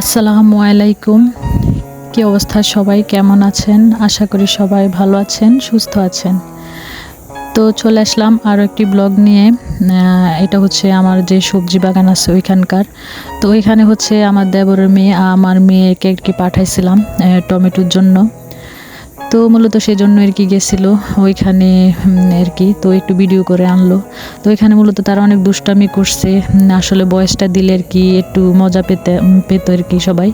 আসসালামু আলাইকুম। কি অবস্থা সবাই? কেমন আছেন? আশা করি সবাই ভালো আছেন, সুস্থ আছেন। তো চলে আসলাম আরও একটি ব্লগ নিয়ে। এটা হচ্ছে আমার যে সবজি বাগান আছে ওইখানকার। তো ওইখানে হচ্ছে আমার দেবরের মেয়ে, আমার মেয়েকে একটি পাঠাইছিলাম টমেটোর জন্য। তো মূলত সেই জন্য আর কি গেছিল ওইখানে আর কি, তো একটু ভিডিও করে আনলো। তো ওইখানে মূলত তারা অনেক দুষ্টামি করছে আসলে বয়সটা দিলে আর কি একটু মজা পেতে পেত আর কি সবাই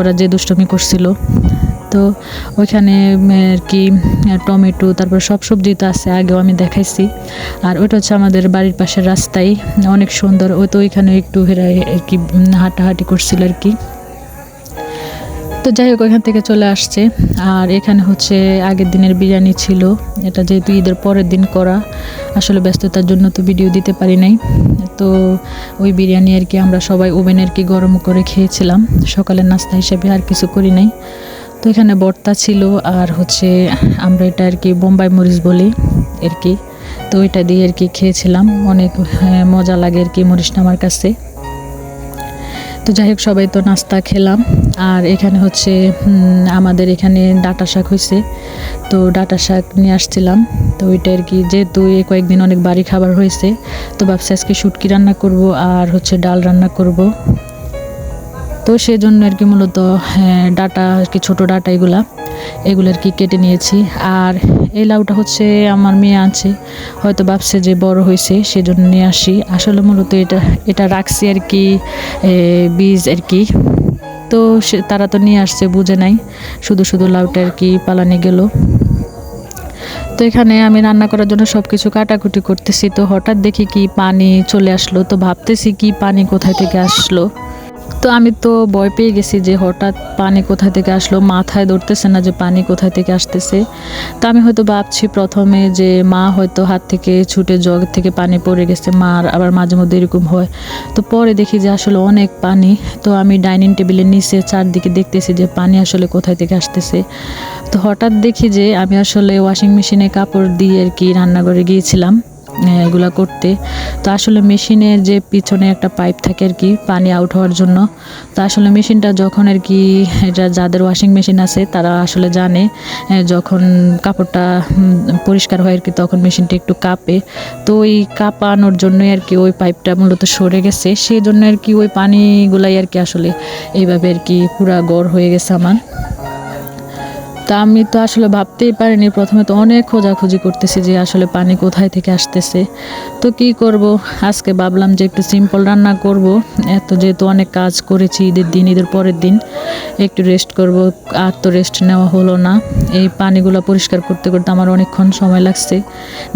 ওরা যে দুষ্টামি করছিল। তো ওইখানে আর কি টমেটো, তারপর সব সবজি তো আছে, আগেও আমি দেখাইছি। আর ওইটা হচ্ছে আমাদের বাড়ির পাশের রাস্তায়, অনেক সুন্দর ওই তো ওইখানে একটু হেরা আর কি হাঁটাহাঁটি করছিল আর কি। তো যাই হোক ওইখান থেকে চলে আসছে। আর এখানে হচ্ছে আগের দিনের বিরিয়ানি ছিল। এটা যেহেতু ঈদের পরের দিন করা আসলে ব্যস্ততার জন্য তো ভিডিও দিতে পারি নাই। তো ওই বিরিয়ানি আর কি আমরা সবাই ওভেনে আর কি গরম করে খেয়েছিলাম। সকালের নাস্তা হিসেবে আর কিছু করি নাই। তো এখানে বর্তা ছিল আর হচ্ছে আমরা এটা আর কি বোম্বাই মরিচ বলি আর কি। তো ওইটা দিয়ে আর কি খেয়েছিলাম। অনেক হ্যাঁ, মজা লাগে আর কি মরিচটা আমার কাছে। তো যাই হোক সবাই তো নাস্তা খেলাম। আর এখানে হচ্ছে আমাদের এখানে ডাটা শাক হয়েছে তো ডাটা শাক নিয়ে আসছিলাম। তো ওইটা আর কি যেহেতু এই কয়েকদিন অনেক বাড়ি খাবার হয়েছে তো ভাবছি আজকে শুটকি রান্না করব আর হচ্ছে ডাল রান্না করব। তো সেজন্য আর কি মূলত হ্যাঁ, ডাটা আর কি ছোটো ডাটা এগুলা। এগুলো আর কি কেটে নিয়েছি। আর এই লাউটা হচ্ছে আমার মেয়ে আছে হয়তো ভাবছে যে বড় হয়েছে, সেজন্য নিয়ে আসি। আসলে মূলত এটা এটা রাখছি আর কি বীজ আর কি। তো সে, তারা তো নিয়ে আসছে, বুঝে নাই, শুধু শুধু লাউটা আর কি পালানে গেল। তো এখানে আমি রান্না করার জন্য সব কিছু কাটাকুটি করতেছি, তো হঠাৎ দেখি কি পানি চলে আসলো, তো ভাবতেছি কি পানি কোথায় থেকে আসলো। তো আমি তো ভয় পেয়ে গেছি যে হঠাৎ পানি কোথা থেকে আসলো, মাথায় ধরতেছে না যে পানি কোথা থেকে আসতেছে। তো আমি হয়তো ভাবছি প্রথমে যে মা হয়তো হাত থেকে ছুটে জগ থেকে পানি পড়ে গেছে, মার আবার মাঝে মধ্যে এরকম হয়। তো পরে দেখি যে আসলে অনেক পানি। তো আমি ডাইনিং টেবিলের নিচে চারদিকে দেখতেছি যে পানি আসলে কোথায় থেকে আসতেছে। তো হঠাৎ দেখি যে আমি আসলে ওয়াশিং মেশিনে কাপড় দিয়ে আর কি রান্নাঘরে গিয়েছিলাম। এগুলা করতে। তো আসলে মেশিনের যে পিছনে একটা পাইপ থাকে আর কি, পানি আউট হওয়ার জন্য। তো আসলে মেশিনটা যখন আর কি, এটা যাদের ওয়াশিং মেশিন আছে, তারা আসলে জানে যখন কাপড়টা পরিষ্কার হয় আর কি, তখন মেশিনটা একটু কাঁপে। তো ওই কাঁপানোর জন্যই আর কি ওই পাইপটা মূলত সরে গেছে। সেই জন্য আর কি ওই পানিগুলাই আর কি আসলে এইভাবে আর কি পুরা গড় হয়ে গেছে আমার। তা আমি তো আসলে ভাবতেই পারিনি। প্রথমে তো অনেক খোঁজাখুঁজি করতেছি যে আসলে পানি কোথায় থেকে আসতেছে। তো কি করব? আজকে ভাবলাম যে একটু সিম্পল রান্না করব। এত যেহেতু অনেক কাজ করেছি ঈদের দিন ঈদের পরের দিন একটু রেস্ট করব। আর তো রেস্ট নেওয়া হলো না। এই পানিগুলো পরিষ্কার করতে করতে আমার অনেকক্ষণ সময় লাগছে।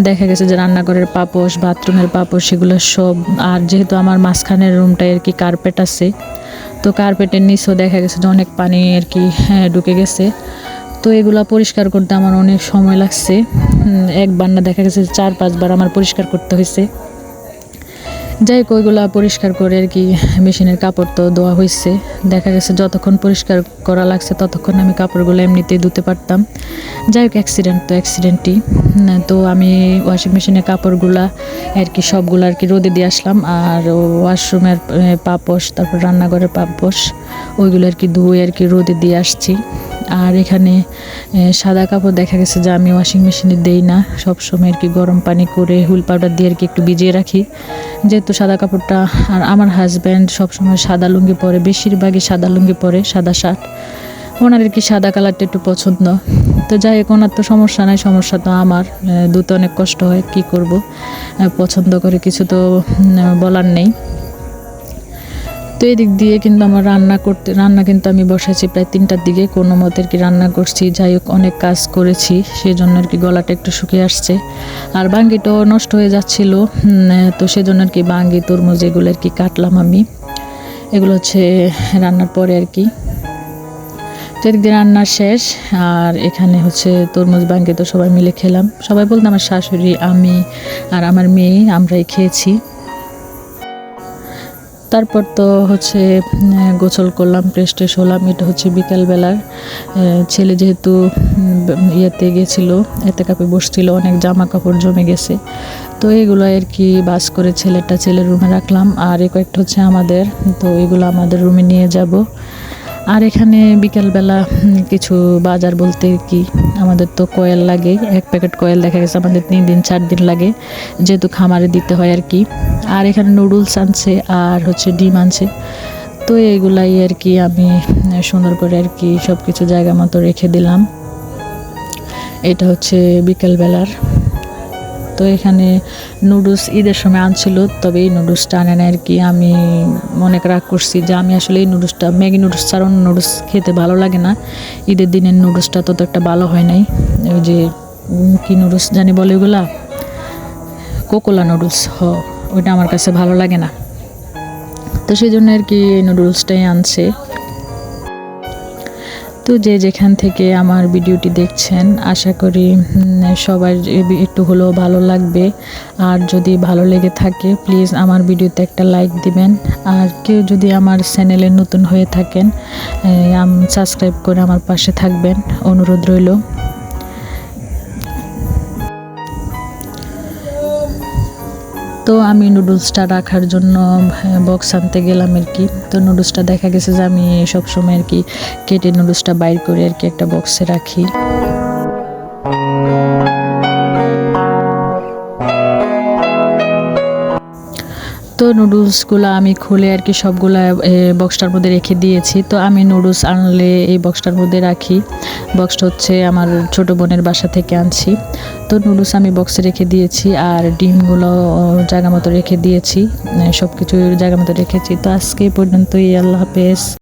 দেখা গেছে যে রান্নাঘরের পাপোশ বাথরুমের পাপোশ সেগুলো সব আর যেহেতু আমার মাঝখানের রুমটায় আর কি কার্পেট আছে তো কার্পেটের নিচেও দেখা গেছে যে অনেক পানি আর কি হ্যাঁ, ঢুকে গেছে। তো এগুলা পরিষ্কার করতে আমার অনেক সময় লাগছে। একবার না দেখা গেছে চার, পাঁচবার আমার পরিষ্কার করতে হয়েছে যাই হোক, ওইগুলা পরিষ্কার করে আর কি মেশিনের কাপড় তো ধোয়া হয়েছে দেখা গেছে যতক্ষণ পরিষ্কার করা লাগছে ততক্ষণ আমি কাপড়গুলো এমনিতেই ধুতে পারতাম। যাই হোক অ্যাক্সিডেন্ট তো অ্যাক্সিডেন্টই তো আমি ওয়াশিং মেশিনের কাপড়গুলা আর কি সবগুলো আর কি রোদে দিয়ে আসলাম। আর ওয়াশরুমের পাপোশ, তারপর রান্নাঘরের পাপোশ, ওইগুলো আর কি ধুয়ে আর কি রোদে দিয়ে আসছি। আর এখানে সাদা কাপড় দেখা গেছে যে আমি ওয়াশিং মেশিনে দেই না। সব সময় আর কি গরম পানি করে হুল পাউডার দিয়ে আর কি একটু ভিজিয়ে রাখি। যেহেতু সাদা কাপড়টা আর আমার হাজব্যান্ড সবসময় সাদা লুঙ্গি পরে, বেশিরভাগই সাদা লুঙ্গি পরে, সাদা শার্ট ওনার আর কি সাদা কালারটা একটু পছন্দ। তো যাই হোক, ওনার তো সমস্যা নাই, সমস্যা তো আমার। ধুতে অনেক কষ্ট হয়, কি করব? পছন্দ করে কিছু তো বলার নেই। তো এদিক দিয়ে কিন্তু আমার রান্না করতে, রান্না কিন্তু আমি বসেছি প্রায় তিনটার দিকে। কোনো মতে আর কি রান্না করছি। যাই হোক, অনেক কাজ করেছি। সেই জন্য আর কি গলাটা একটু শুকিয়ে আসছে। আর বাঙ্গিটাও নষ্ট হয়ে যাচ্ছিল। তো সেজন্য আর কি বাঙ্গি, তরমুজ এগুলো আর কি কাটলাম আমি। এগুলো হচ্ছে রান্নার পরে আর কি। তো এদিক দিয়ে রান্না শেষ। আর এখানে হচ্ছে তরমুজ, বাঙ্গি তো সবাই মিলে খেলাম। সবাই বলতে আমার শাশুড়ি, আমি আর আমার মেয়ে আমরাই খেয়েছি। তারপর তো হচ্ছে গোসল করলাম ফ্রেশ ট্রেশ হলাম এটা হচ্ছে বিকালবেলার। ছেলে যেহেতু ইয়েতে গেছিল, এতে কাপে বসছিল, অনেক জামা কাপড় জমে গেছে। তো এগুলো আর কি বাস করে ছেলেটা ছেলের রুমে রাখলাম, আর এ কয়েকটা হচ্ছে আমাদের, তো এগুলো আমাদের রুমে নিয়ে যাব। আর এখানে বিকালবেলা কিছু বাজার বলতে কি, আমাদের তো কয়েল লাগে, এক প্যাকেট কয়েল দেখা গেছে আমাদের তিন দিন, চার দিন লাগে, যেহেতু খামারে দিতে হয় আর কি। আর এখানে নুডলস আনছে আর হচ্ছে ডিম আনছে। তো এগুলাই আর কি আমি সুন্দর করে আর কি সব কিছু জায়গা মতো রেখে দিলাম। এটা হচ্ছে বিকেলবেলার তো এখানে নুডলস ঈদের সময় আনছিল, তবে এই নুডলসটা আনে না আর কি। আমি অনেক রাগ করছি যে আমি আসলে এই নুডলসটা, ম্যাগি নুডলস ছাড়া অন্য নুডলস খেতে ভালো লাগে না। ঈদের দিনের নুডলসটা তত একটা ভালো হয় নাই। ওই যে কি নুডলস জানি বলে ওগুলা? কোকোলা নুডলস, হ, ওইটা আমার কাছে ভালো লাগে না। তো সেই জন্য আর কি নুডলসটাই আনছে। তো যে যেখান থেকে আমার ভিডিওটি দেখছেন, আশা করি সবার একটু হলেও ভালো লাগবে। আর যদি ভালো লেগে থাকে প্লিজ আমার ভিডিওতে একটা লাইক দিবেন। আর কেউ যদি আমার চ্যানেলে নতুন হয়ে থাকেন সাবস্ক্রাইব করে আমার পাশে থাকবেন। অনুরোধ রইল। তো আমি নুডলসটা রাখার জন্য বক্স আনতে গেলাম আর কি। তো নুডলসটা দেখা গেছে যে আমি সবসময় আর কি কেটে নুডলসটা বাইর করে আর কি একটা বক্সে রাখি। তো নুডলসগুলো আমি খুলে আর কি সবগুলো বক্সটার মধ্যে রেখে দিয়েছি। তো আমি নুডলস আনলে এই বক্সটার মধ্যে রাখি। বক্সটা হচ্ছে আমার ছোট বোনের বাসা থেকে আনছি। তো নুডলস আমি বক্সে রেখে দিয়েছি আর ডিমগুলো জায়গা মতো রেখে দিয়েছি। সব কিছু জায়গা মতো রেখেছি। তো আজকে পর্যন্তই, আল্লাহ হাফেজ।